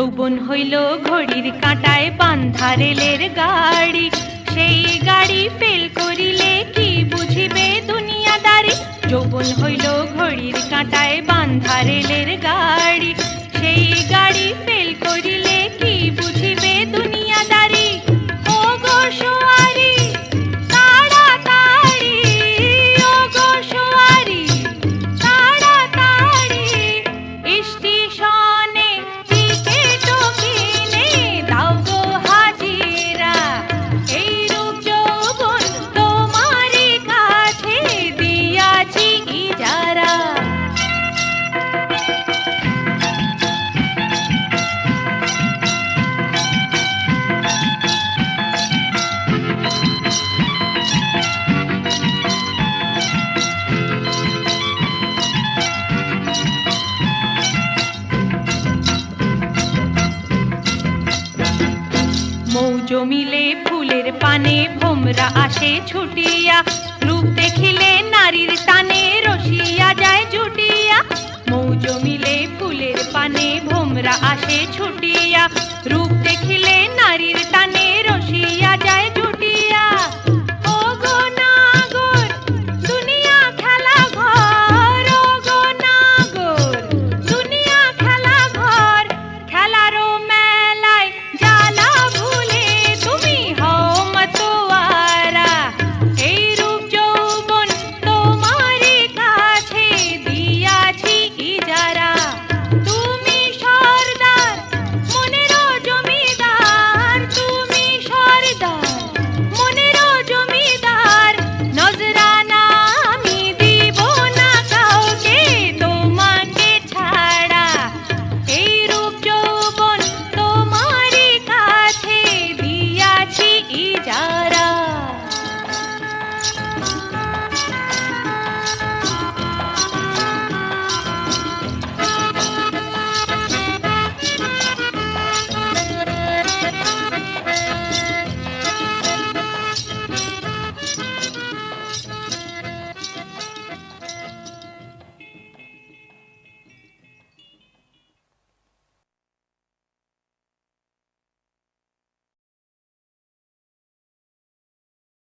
যৌবন হইল ঘড়ির কাঁটায় বান্ধা রেলের গাড়ি। সেই গাড়ি ফেল করিলে কি বুঝিবে দুনিয়াদারি? যৌবন হইল ঘড়ির কাঁটায় বান্ধা রেলের গাড়ি। সেই গাড়ি ফেল জমিলে ফুলের পানে ভোমরা আসে ছুটিয়া। রূপ দেখিলে নারীর টানে রসিয়া যায় জুটিয়া। মৌ মিলে ফুলের পানে ভোমরা আসে ছুটিয়া। রূপ